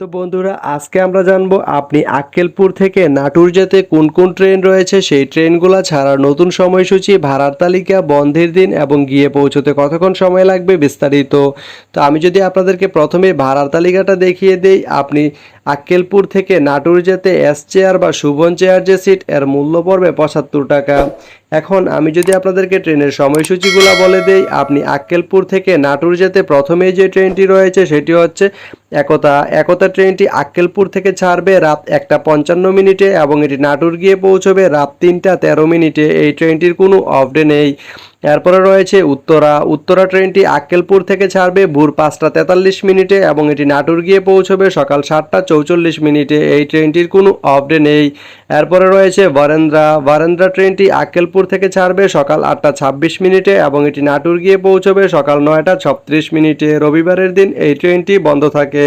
তো বন্ধুরা, আজকে আমরা জানব আপনি আক্কেলপুর থেকে নাটুর যেতে কোন কোন ট্রেন রয়েছে? সেই ট্রেনগুলো ছাড়ার নতুন সময়সূচি, ভাড়ার তালিকা, বন্ধের দিন এবং গিয়ে পৌঁছতে কতক্ষণ সময় লাগবে বিস্তারিত। তো আমি যদি আপনাদেরকে প্রথমে ভাড়ার তালিকাটা দেখিয়ে দেই, আপনি আক্কেলপুর থেকে নাটুর যেতে এস চেয়ার বা শুভন চেয়ার যে সিট এর মূল্য পড়বে পঁচাত্তর টাকা। এখন আমি যদি আপনাদেরকে ট্রেনের সময়সূচিগুলো বলে দেই, আপনি আক্কেলপুর থেকে নাটুর যেতে প্রথমে যে ট্রেনটি রয়েছে সেটি হচ্ছে একতা। একতা ট্রেনটি আক্কেলপুর থেকে ছাড়বে রাত একটা পঞ্চান্ন মিনিটে এবং এটি নাটুর গিয়ে পৌঁছবে রাত তিনটা তেরো মিনিটে। এই ট্রেনটির কোনো অফডে নেই। এরপরে রয়েছে উত্তরা। উত্তরা ট্রেনটি আক্কেলপুর থেকে ছাড়বে ভোর পাঁচটা তেতাল্লিশ মিনিটে এবং এটি নাটুর গিয়ে পৌঁছবে সকাল সাতটা চৌচল্লিশ মিনিটে। এই ট্রেনটির কোনো অফ নেই। এরপরে রয়েছে বরেন্দ্রা। বরেন্দ্রা ট্রেনটি আক্কেলপুর থেকে ছাড়বে সকাল আটটা ছাব্বিশ মিনিটে এবং এটি নাটুর গিয়ে পৌঁছবে সকাল নয়টা ছত্রিশ মিনিটে। রবিবারের দিন এই ট্রেনটি বন্ধ থাকে।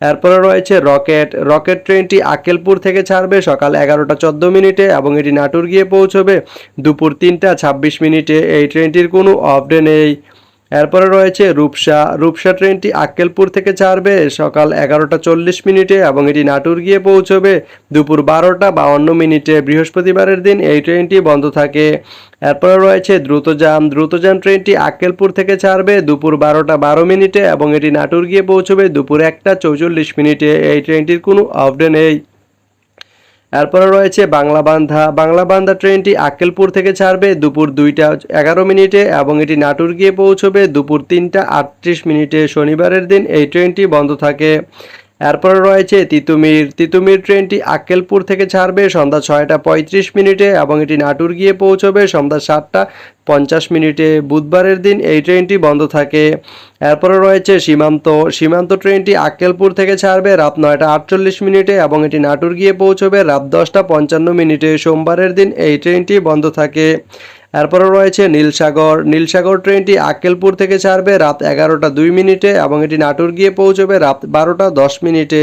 এরপরে রয়েছে রকেট। রকেট ট্রেনটি আকেলপুর থেকে ছাড়বে সকাল এগারোটা চোদ্দ মিনিটে এবং এটি নাটুর গিয়ে পৌঁছবে দুপুর তিনটা ছাব্বিশ মিনিটে। এই ট্রেনটির কোনো অফ ডে নেই। এরপরে রয়েছে রূপসা। রূপসা ট্রেনটি আক্কেলপুর থেকে ছাড়বে, সকাল এগারোটা চল্লিশ মিনিটে এবং এটি নাটুর গিয়ে পৌঁছবে দুপুর বারোটা বাউন্ন মিনিটে। বৃহস্পতিবারের দিন এই ট্রেনটি বন্ধ থাকে। এরপরে রয়েছে দ্রুতযান। দ্রুতযান ট্রেনটি আক্কেলপুর থেকে ছাড়বে দুপুর বারোটা বারো মিনিটে এবং এটি নাটুর গিয়ে পৌঁছবে দুপুর একটা চৌচল্লিশ মিনিটে। এই ট্রেনটির কোনো অফ ডে নেই। এরপরে রয়েছে বাংলাবান্ধা বাংলাবান্ধা বাংলা বান্ধা ট্রেনটি আক্কেলপুর থেকে ছাড়বে দুপুর দুইটা এগারো মিনিটে এবং এটি নাটুর গিয়ে পৌঁছবে দুপুর তিনটা আটত্রিশ মিনিটে। শনিবারের দিন এই ট্রেনটি বন্ধ থাকে। এরপরে রয়েছে তিতুমির। তিতুমির ট্রেনটি আক্কেলপুর থেকে ছাড়বে, সন্ধ্যা ছয়টা পঁয়ত্রিশ মিনিটে এবং এটি নাটুর গিয়ে পৌঁছবে সন্ধ্যা সাতটা পঞ্চাশ মিনিটে বুধবারের দিন এই ট্রেনটি বন্ধ থাকে। এরপরে রয়েছে সীমান্ত। সীমান্ত ট্রেনটি আক্কেলপুর থেকে ছাড়বে রাত নয়টা আটচল্লিশ মিনিটে এবং এটি নাটুর গিয়ে পৌঁছবে রাত দশটা পঞ্চান্ন মিনিটে। সোমবারের দিন এই ট্রেনটি বন্ধ থাকে। এরপরে রয়েছে নীলসাগর। নীলসাগর ট্রেনটি আক্কেলপুর থেকে ছাড়বে রাত এগারোটা দুই মিনিটে এবং এটি নাটোর গিয়ে পৌঁছবে রাত বারোটা দশ মিনিটে।